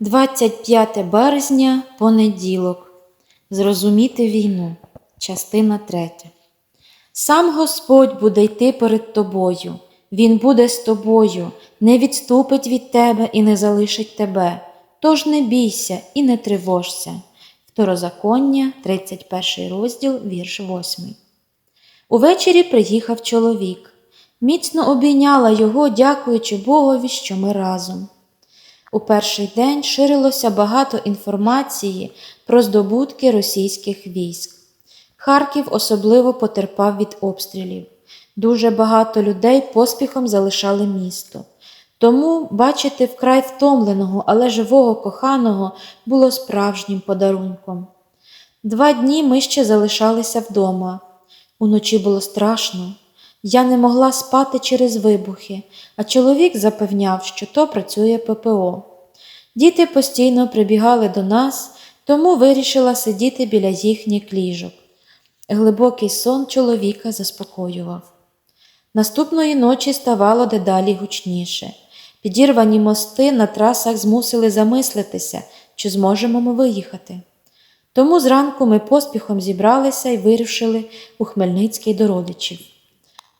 25 березня, понеділок. Зрозуміти війну. Частина 3. Сам Господь буде йти перед тобою. Він буде з тобою, не відступить від тебе і не залишить тебе. Тож не бійся і не тривожся. Второзаконня, 31 розділ, вірш 8. Увечері приїхав чоловік. Міцно обійняла його, дякуючи Богові, що ми разом. У перший день ширилося багато інформації про здобутки російських військ. Харків особливо потерпав від обстрілів. Дуже багато людей поспіхом залишали місто. Тому бачити вкрай втомленого, але живого коханого було справжнім подарунком. Два дні ми ще залишалися вдома. Уночі було страшно. Я не могла спати через вибухи, а чоловік запевняв, що то працює ППО. Діти постійно прибігали до нас, тому вирішила сидіти біля їхніх ліжок. Глибокий сон чоловіка заспокоював. Наступної ночі ставало дедалі гучніше. Підірвані мости на трасах змусили замислитися, чи зможемо ми виїхати. Тому зранку ми поспіхом зібралися і вирушили у Хмельницький до родичів.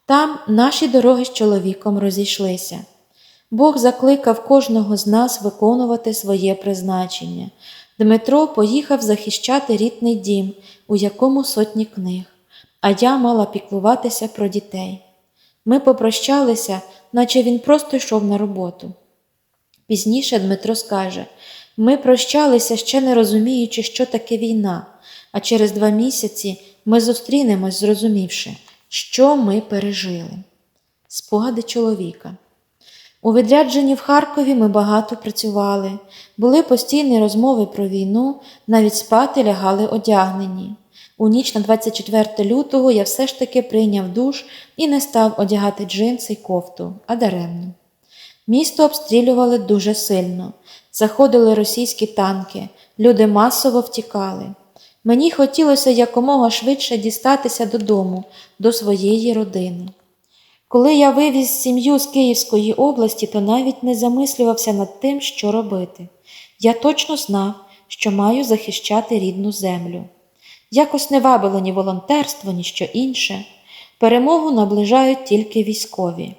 Там наші дороги з чоловіком розійшлися. Бог закликав кожного з нас виконувати своє призначення. Дмитро поїхав захищати рідний дім, у якому сотні книг, а я мала піклуватися про дітей. Ми попрощалися, наче він просто йшов на роботу. Пізніше Дмитро скаже ми прощалися, ще не розуміючи, що таке війна, а через два місяці ми зустрінемось, зрозумівши, що ми пережили. Спогади чоловіка. У відрядженні в Харкові ми багато працювали, були постійні розмови про війну, навіть спати лягали одягнені. У ніч на 24 лютого я все ж таки прийняв душ і не став одягати джинси й кофту, а даремно. Місто обстрілювали дуже сильно, заходили російські танки, люди масово втікали. Мені хотілося якомога швидше дістатися додому, до своєї родини. Коли я вивіз сім'ю з Київської області, то навіть не замислювався над тим, що робити. Я точно знав, що маю захищати рідну землю. Якось не вабило ні волонтерство, ні що інше. Перемогу наближають тільки військові.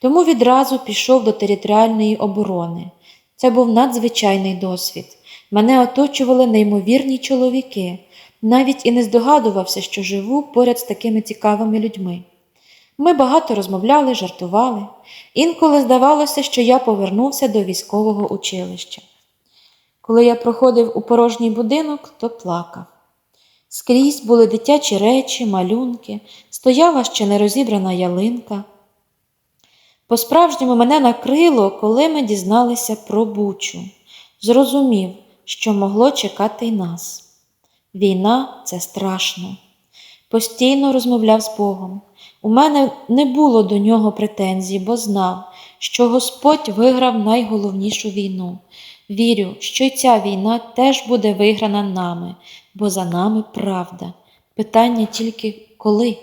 Тому відразу пішов до територіальної оборони. Це був надзвичайний досвід. Мене оточували неймовірні чоловіки, навіть і не здогадувався, що живу поряд з такими цікавими людьми. Ми багато розмовляли, жартували. Інколи здавалося, що я повернувся до військового училища. Коли я проходив у порожній будинок, то плакав. Скрізь були дитячі речі, малюнки, стояла ще нерозібрана ялинка. По-справжньому мене накрило, коли ми дізналися про Бучу. Зрозумів, що могло чекати й нас. Війна це страшно. Постійно розмовляв з Богом. У мене не було до нього претензій, бо знав, що Господь виграв найголовнішу війну. Вірю, що й ця війна теж буде виграна нами, бо за нами правда. Питання тільки коли.